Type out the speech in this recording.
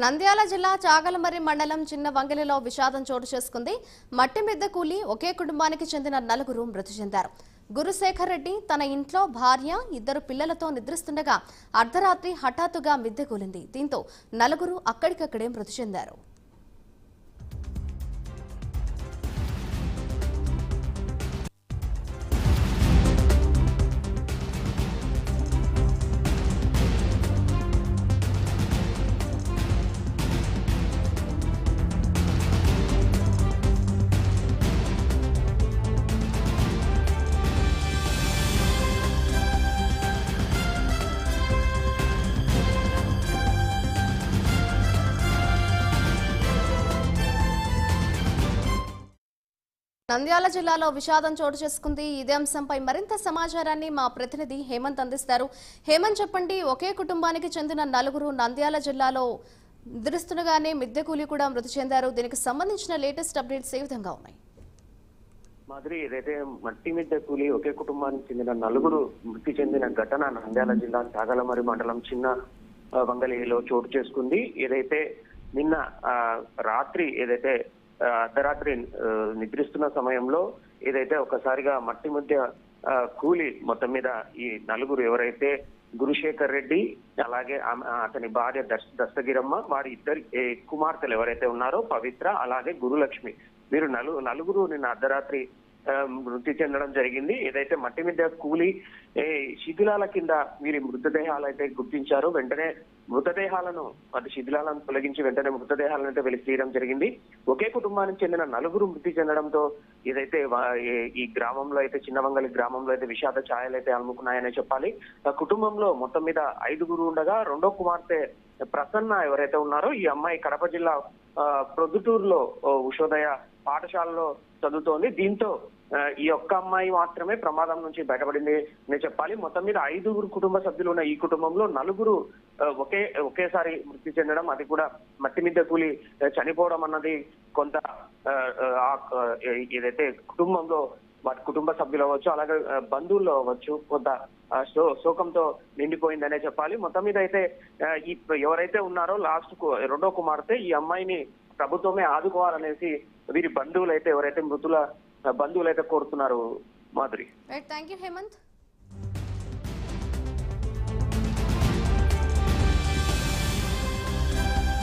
నంద్యాల జిల్లా చాగలమర్రి మండలం చిన్న వంగలిలో విషాదం చోటు చేసుకుంది. మట్టి మిద్దె కూలి ఒకే కుటుంబానికి చెందిన నలుగురు మృతి చెందారు. గురుశేఖర్ రెడ్డి తన ఇంట్లో భార్య ఇద్దరు పిల్లలతో నిద్రిస్తుండగా అర్ధరాత్రి హఠాత్తుగా మిద్దె కూలింది. దీంతో నలుగురు అక్కడికక్కడే మృతి చెందారు. నంద్యాల జిల్లాలో విషాదం చోటు చేసుకుంది. ఇదే అంశంపై మరింత సమాచారాన్ని మా ప్రతినిధి హేమంత్ అందిస్తారు. హేమంత్ చెప్పండి ఒకే కుటుంబానికి చెందిన నలుగురు నంద్యాల జిల్లాలో నిద్రిస్తుండగానే మిద్దె కూలి కూడా మృతి చెందారు. దీనికి సంబంధించిన లేటెస్ట్ అప్డేట్స్ ఏ విధంగా ఉన్నాయి? మాదిరి ఏదైతే మట్టి మిద్దె కూలి ఒకే కుటుంబానికి చెందిన నలుగురు మృతి చెందిన ఘటన నంద్యాల జిల్లా చాగలమరి మండలం చిన్న వంగలిలో చోటు చేసుకుంది. ఏదైతే నిన్న రాత్రి ఏదైతే అర్ధరాత్రి నిద్రిస్తున్న సమయంలో ఏదైతే ఒకసారిగా మట్టి మధ్య కూలి మొత్తం మీద ఈ నలుగురు ఎవరైతే గురుశేఖర్ రెడ్డి అలాగే అతని భార్య దశ దస్తగిరమ్మ వారి ఇద్దరు ఏ, కుమార్తెలు ఎవరైతే ఉన్నారో పవిత్ర అలాగే గురులక్ష్మి. వీరు నలు నలుగురు నిన్న అర్ధరాత్రి మృతి చెందడం జరిగింది. ఏదైతే మట్టి మీద కూలి ఏ, శిథిలాల కింద వీరి మృతదేహాలు అయితే గుర్తించారు వెంటనే మృతదేహాలను అటు శిథిలాలను తొలగించి వెంటనే మృతదేహాలను అయితే వెలికి తీయడం జరిగింది. ఒకే కుటుంబానికి చెందిన నలుగురు మృతి చెందడంతో ఏదైతే ఈ గ్రామంలో అయితే చిన్నవంగలి గ్రామంలో అయితే విషాద ఛాయలు అయితే అలుముకున్నాయనే చెప్పాలి. ఆ కుటుంబంలో మొత్తం మీద ఐదుగురు ఉండగా రెండో కుమార్తె ప్రసన్న ఎవరైతే ఉన్నారో ఈ అమ్మాయి కడప జిల్లా ప్రొద్దుటూరులో ఉషోదయ పాఠశాలలో చదువుతోంది. దీంతో ఈ ఒక్క అమ్మాయి మాత్రమే ప్రమాదం నుంచి బయటపడింది. నేను చెప్పాలి మొత్తం మీద ఐదుగురు కుటుంబ సభ్యులు ఉన్న ఈ కుటుంబంలో నలుగురు ఒకే ఒకేసారి మృతి చెందడం అది కూడా మట్టి మీద కూలి చనిపోవడం అన్నది కొంత ఆ, ఏదైతే కుటుంబంలో వాటి కుటుంబ సభ్యులు అవ్వచ్చు అలాగే బంధువుల్లో అవ్వచ్చు కొంత ఆ, శో శోకంతో నిండిపోయిందనే చెప్పాలి. మొత్తం మీద అయితే ఈ ఎవరైతే ఉన్నారో లాస్ట్కు రెండో కుమార్తె ఈ అమ్మాయిని ప్రభుత్వమే ఆదుకోవాలనేసి వీరి బంధువులు అయితే ఎవరైతే మృతుల బంధువులు అయితే కోరుతున్నారు మాధురి. Thank you Hemant